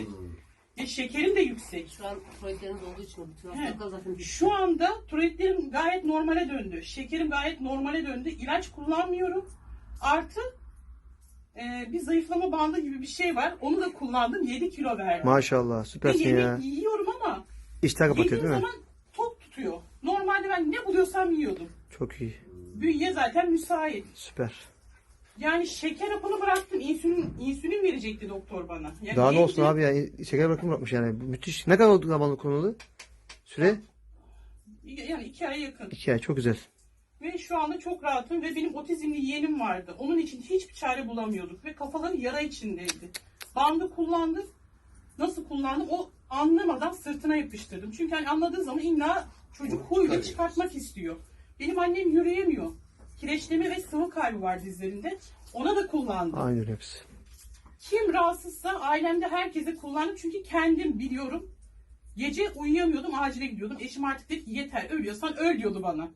yüksek. E, şekerim de yüksek. Şu an proteinleriniz olduğu için bütün hastalıklar zaten bitti. Şu anda tiroidlerim gayet normale döndü. Şekerim gayet normale döndü. İlaç kullanmıyorum. Artı e, bir zayıflama bandı gibi bir şey var. Onu da kullandım. 7 kilo verdim. Maşallah Ve süpersin yemek ya. yiyorum ama İştah kapatıyor yediğim değil mi? zaman tok tutuyor. Normalde ben ne buluyorsam yiyordum. Çok iyi. Bünye zaten müsait. Süper. Yani şeker hapını bıraktım. İnsülin, verecekti doktor bana. Yani Daha ne olsun abi ya. Şeker bırakım bırakmış yani. Müthiş. Ne kadar oldu zamanlı konulu? Süre? Yani iki aya yakın. İki ay. Çok güzel. Ve şu anda çok rahatım ve benim otizmli yeğenim vardı. Onun için hiçbir çare bulamıyorduk ve kafaları yara içindeydi. Bandı kullandık. Nasıl kullandım o anlamadan sırtına yapıştırdım. Çünkü hani anladığı zaman illa çocuk huyla çıkartmak istiyor. Benim annem yürüyemiyor. Kireçleme ve sıvı kaybı var dizlerinde. Ona da kullandım. Aynı öyle hepsi. Kim rahatsızsa ailemde herkese kullandım. Çünkü kendim biliyorum. Gece uyuyamıyordum, acile gidiyordum. Eşim artık dedi ki yeter, ölüyorsan öl diyordu bana.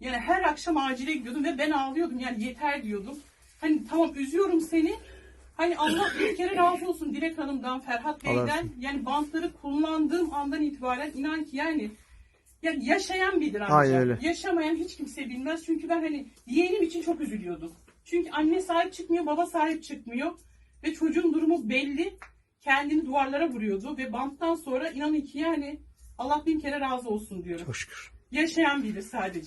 Yani her akşam acile gidiyordum ve ben ağlıyordum. Yani yeter diyordum. Hani tamam üzüyorum seni. Hani Allah bir kere razı olsun Dilek Hanım'dan, Ferhat Bey'den. Yani bantları kullandığım andan itibaren inan ki yani yani yaşayan bilir ancak. Öyle. Yaşamayan hiç kimse bilmez. Çünkü ben hani yeğenim için çok üzülüyordum. Çünkü anne sahip çıkmıyor, baba sahip çıkmıyor. Ve çocuğun durumu belli. Kendini duvarlara vuruyordu. Ve banttan sonra inanın ki yani Allah bin kere razı olsun diyorum. Çok şükür. Yaşayan bilir sadece.